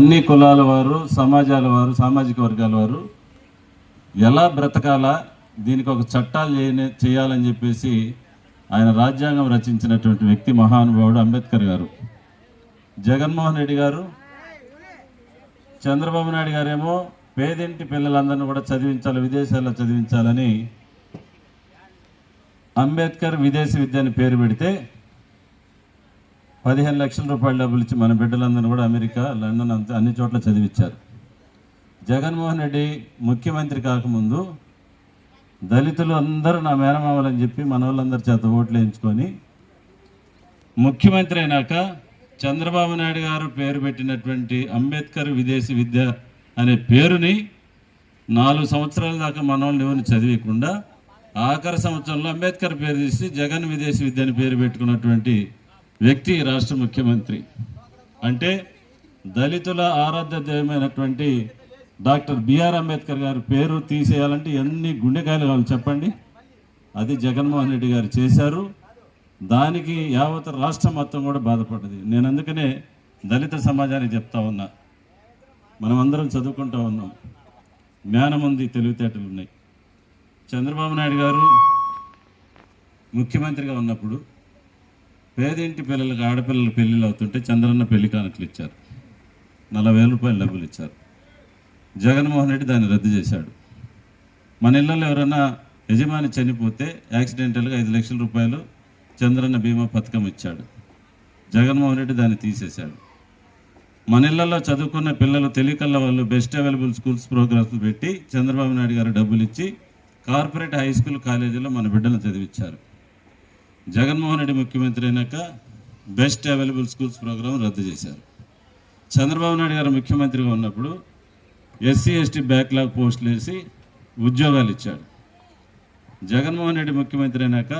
అన్ని కులాల వారు సమాజాల వారు సామాజిక వర్గాల వారు ఎలా బ్రతకాలా దీనికి ఒక చట్టాలు చేయనే చేయాలని చెప్పేసి ఆయన రాజ్యాంగం రచించినటువంటి వ్యక్తి మహానుభావుడు అంబేద్కర్ గారు. జగన్మోహన్ రెడ్డి గారు చంద్రబాబు నాయుడు గారేమో పేదింటి పిల్లలందరినీ కూడా చదివించాలి విదేశాల్లో చదివించాలని అంబేద్కర్ విదేశీ విద్య అని పేరు పెడితే పదిహేను లక్షల రూపాయల డబ్బులు ఇచ్చి మన బిడ్డలందరూ కూడా అమెరికా లండన్ అంతా అన్ని చోట్ల చదివించారు జగన్మోహన్ రెడ్డి ముఖ్యమంత్రి కాకముందు దళితులు అందరూ నా మేనమామలని చెప్పి మన వాళ్ళందరి చేత ఓట్లు వేయించుకొని ముఖ్యమంత్రి అయినాక చంద్రబాబు నాయుడు గారు పేరు పెట్టినటువంటి అంబేద్కర్ విదేశీ విద్య అనే పేరుని నాలుగు సంవత్సరాల దాకా మన వాళ్ళు ఎవరిని చదివకుండా ఆఖరి సంవత్సరంలో అంబేద్కర్ పేరు తీసి జగన్ విదేశీ విద్య అని పేరు పెట్టుకున్నటువంటి వ్యక్తి రాష్ట్ర ముఖ్యమంత్రి. అంటే దళితుల ఆరాధ్య దైవమైనటువంటి డాక్టర్ బిఆర్ అంబేద్కర్ గారి పేరు తీసేయాలంటే ఎన్ని గుండెకాయలు కావాలి చెప్పండి? అది జగన్మోహన్ రెడ్డి గారు చేశారు. దానికి యావత్ రాష్ట్రం మొత్తం కూడా బాధపడ్డది. నేను అందుకనే దళిత సమాజానికి చెప్తా ఉన్నా. మనం అందరం చదువుకుంటా ఉన్నాం. జ్ఞానం ఉంది తెలివితేటలు ఉన్నాయి. చంద్రబాబు నాయుడు గారు ముఖ్యమంత్రిగా ఉన్నప్పుడు పేదింటి పిల్లలకు ఆడపిల్లల పెళ్ళిళ్ళు అవుతుంటే చంద్రన్న పెళ్ళి కానుకలు ఇచ్చారు. నలభై వేల రూపాయలు డబ్బులు ఇచ్చారు. జగన్మోహన్ రెడ్డి దాన్ని రద్దు చేశాడు. మన ఇళ్ళల్లో ఎవరైనా యజమాని చనిపోతే యాక్సిడెంటల్గా ఐదు లక్షల రూపాయలు చంద్రన్న బీమా పథకం ఇచ్చాడు. జగన్మోహన్ రెడ్డి దాన్ని తీసేశాడు. మన ఇళ్ళలో చదువుకున్న పిల్లలు తెలియకల్ల వాళ్ళు బెస్ట్ అవైలబుల్ స్కూల్స్ ప్రోగ్రామ్స్ పెట్టి చంద్రబాబు నాయుడు గారు డబ్బులు ఇచ్చి కార్పొరేట్ హై స్కూల్ కాలేజీలో మన బిడ్డలను చదివించారు. జగన్మోహన్ రెడ్డి ముఖ్యమంత్రి అయినాక బెస్ట్ అవైలబుల్ స్కూల్స్ ప్రోగ్రాం రద్దు చేశారు. చంద్రబాబు నాయుడు గారు ముఖ్యమంత్రిగా ఉన్నప్పుడు ఎస్సీ ఎస్టీ బ్యాక్లాగ్ పోస్టులు వేసి ఉద్యోగాలు ఇచ్చాడు. జగన్మోహన్ రెడ్డి ముఖ్యమంత్రి అయినాక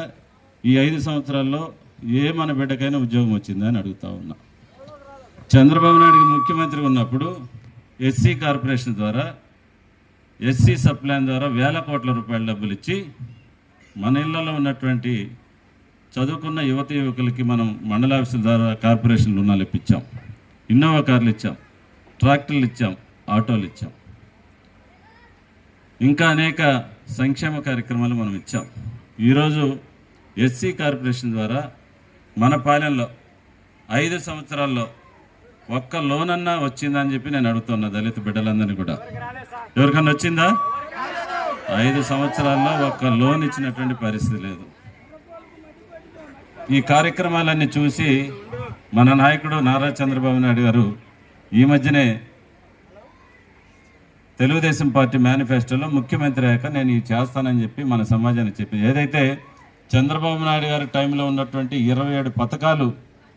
ఈ ఐదు సంవత్సరాల్లో ఏ మన బిడ్డకైనా ఉద్యోగం వచ్చిందని అడుగుతా ఉన్నా. చంద్రబాబు నాయుడు ముఖ్యమంత్రి ఉన్నప్పుడు ఎస్సీ కార్పొరేషన్ ద్వారా ఎస్సీ సప్లాన్ ద్వారా వేల కోట్ల రూపాయల డబ్బులు ఇచ్చి మన ఇళ్ళలో ఉన్నటువంటి చదువుకున్న యువత యువకులకి మనం మండల ఆఫీసుల ద్వారా కార్పొరేషన్ రుణాలు ఇప్పించాం. ఇన్నోవా కార్లు ఇచ్చాం. ట్రాక్టర్లు ఇచ్చాం. ఆటోలు ఇచ్చాం. ఇంకా అనేక సంక్షేమ కార్యక్రమాలు మనం ఇచ్చాం. ఈరోజు ఎస్సీ కార్పొరేషన్ ద్వారా మన పాలెంలో ఐదు సంవత్సరాల్లో ఒక్క లోన్ అన్నా వచ్చిందని చెప్పి నేను అడుగుతున్నా దళిత బిడ్డలందరినీ కూడా. ఎవరికన్నా వచ్చిందా? ఐదు సంవత్సరాల్లో ఒక్క లోన్ ఇచ్చినటువంటి పరిస్థితి లేదు. ఈ కార్యక్రమాలన్నీ చూసి మన నాయకుడు నారా చంద్రబాబు నాయుడు గారు ఈ మధ్యనే తెలుగుదేశం పార్టీ మేనిఫెస్టోలో ముఖ్యమంత్రి అయ్యాక నేను ఇది చేస్తానని చెప్పి మన సమాజానికి చెప్పి ఏదైతే చంద్రబాబు నాయుడు గారి టైంలో ఉన్నటువంటి ఇరవై ఏడు పథకాలు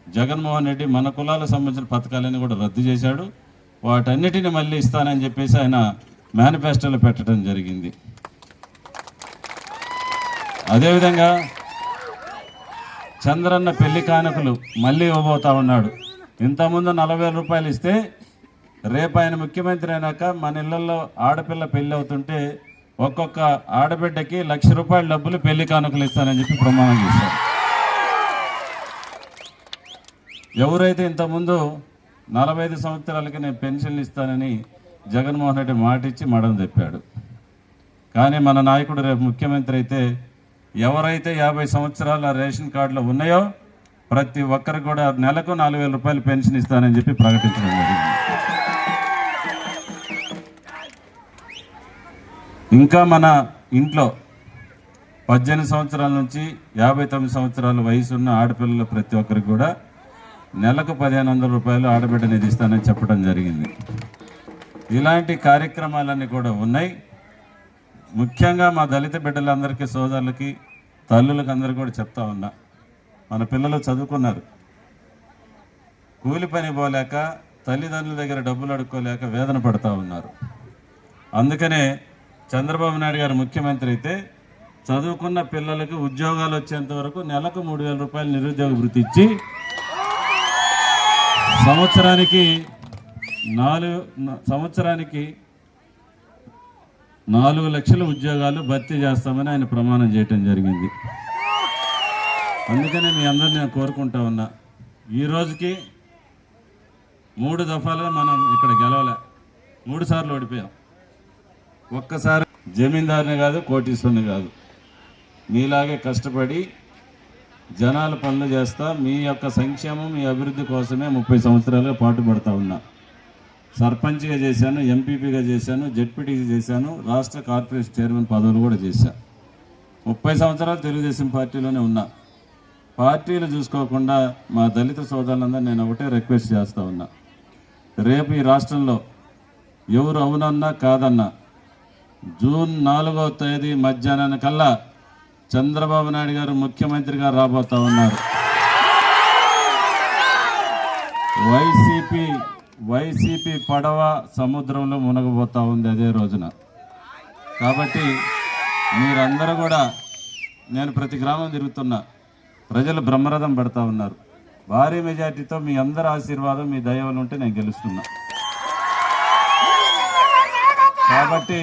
జగన్మోహన్ రెడ్డి మన కులాలకు సంబంధించిన పథకాలన్నీ కూడా రద్దు చేశాడు. వాటన్నిటిని మళ్ళీ ఇస్తానని చెప్పేసి ఆయన మేనిఫెస్టోలో పెట్టడం జరిగింది. అదేవిధంగా చంద్రన్న పెళ్ళి కానుకలు మళ్ళీ ఇవ్వబోతా ఉన్నాడు. ఇంతకుముందు నలభై రూపాయలు ఇస్తే రేపు ఆయన ముఖ్యమంత్రి అయినాక మన ఇళ్ళలో ఆడపిల్ల పెళ్ళి అవుతుంటే ఒక్కొక్క ఆడబిడ్డకి లక్ష రూపాయల డబ్బులు పెళ్ళి కానుకలు ఇస్తానని చెప్పి ప్రమాణం చేశారు. ఎవరైతే ఇంతకుముందు నలభై ఐదు సంవత్సరాలకి నేను పెన్షన్లు ఇస్తానని జగన్మోహన్ రెడ్డి మాట ఇచ్చి మడం తెప్పాడు. కానీ మన నాయకుడు రేపు ముఖ్యమంత్రి అయితే ఎవరైతే యాభై సంవత్సరాల రేషన్ కార్డులో ఉన్నాయో ప్రతి ఒక్కరికి కూడా నెలకు నాలుగు వేల రూపాయలు పెన్షన్ ఇస్తానని చెప్పి ప్రకటించడం జరిగింది. ఇంకా మన ఇంట్లో పద్దెనిమిది సంవత్సరాల నుంచి యాభై తొమ్మిది సంవత్సరాల వయసు ఉన్న ఆడపిల్లలు ప్రతి ఒక్కరికి కూడా నెలకు పదిహేను వందల రూపాయలు ఆడబిడ్డ నిధిస్తానని చెప్పడం జరిగింది. ఇలాంటి కార్యక్రమాలన్నీ కూడా ఉన్నాయి. ముఖ్యంగా మా దళిత బిడ్డలందరికీ సోదరులకి తల్లులకి అందరికీ కూడా చెప్తా ఉన్నా మన పిల్లలు చదువుకున్నారు. కూలి పని పోలేక తల్లిదండ్రుల దగ్గర డబ్బులు అడుక్కోలేక వేదన పడతా ఉన్నారు. అందుకనే చంద్రబాబు నాయుడు గారు ముఖ్యమంత్రి అయితే చదువుకున్న పిల్లలకు ఉద్యోగాలు వచ్చేంత వరకు నెలకు మూడు వేల రూపాయలు నిరుద్యోగ వృత్తి ఇచ్చి సంవత్సరానికి నాలుగు సంవత్సరానికి నాలుగు లక్షల ఉద్యోగాలు భర్తీ చేస్తామని ఆయన ప్రమాణం చేయటం జరిగింది. అందుకనే మీ అందరిని నేను కోరుకుంటా ఉన్నా. ఈ రోజుకి మూడు దఫాలుగా మనం ఇక్కడ గెలవలే. మూడు సార్లు ఓడిపోయాం. ఒక్కసారి జమీందారుని కాదు కోటీశ్వరుని కాదు. మీలాగే కష్టపడి జనాలు పనులు చేస్తా మీ యొక్క సంక్షేమం మీ అభివృద్ధి కోసమే ముప్పై సంవత్సరాలుగా పాటుపడతా ఉన్నా. సర్పంచ్గా చేశాను ఎంపీపీగా చేశాను జడ్పీటీగా చేశాను రాష్ట్ర కార్పొరేషన్ చైర్మన్ పదవులు కూడా చేశాను ముప్పై సంవత్సరాలు తెలుగుదేశం పార్టీలోనే ఉన్నా. పార్టీలు చూసుకోకుండా మా దళిత సోదరులందరూ నేను ఒకటే రిక్వెస్ట్ చేస్తూ ఉన్నా. రేపు ఈ రాష్ట్రంలో ఎవరు అవునన్నా కాదన్నా జూన్ నాలుగవ తేదీ మధ్యాహ్నం కల్లా చంద్రబాబు నాయుడు గారు ముఖ్యమంత్రిగా రాబోతా ఉన్నారు. వైసీపీ వైసీపీ పడవ సముద్రంలో మునగబోతా ఉంది అదే రోజున. కాబట్టి మీరందరూ కూడా నేను ప్రతి గ్రామం తిరుగుతున్నా ప్రజలు బ్రహ్మరథం పడతా ఉన్నారు. భారీ మెజార్టీతో మీ అందరి ఆశీర్వాదం మీ దయవలు ఉంటే నేను గెలుస్తున్నా. కాబట్టి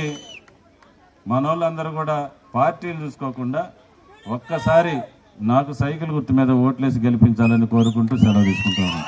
మనోళ్ళందరూ కూడా పార్టీలు చూసుకోకుండా ఒక్కసారి నాకు సైకిల్ గుర్తు మీద ఓట్లేసి గెలిపించాలని కోరుకుంటూ సెలవు తీసుకుంటున్నాను.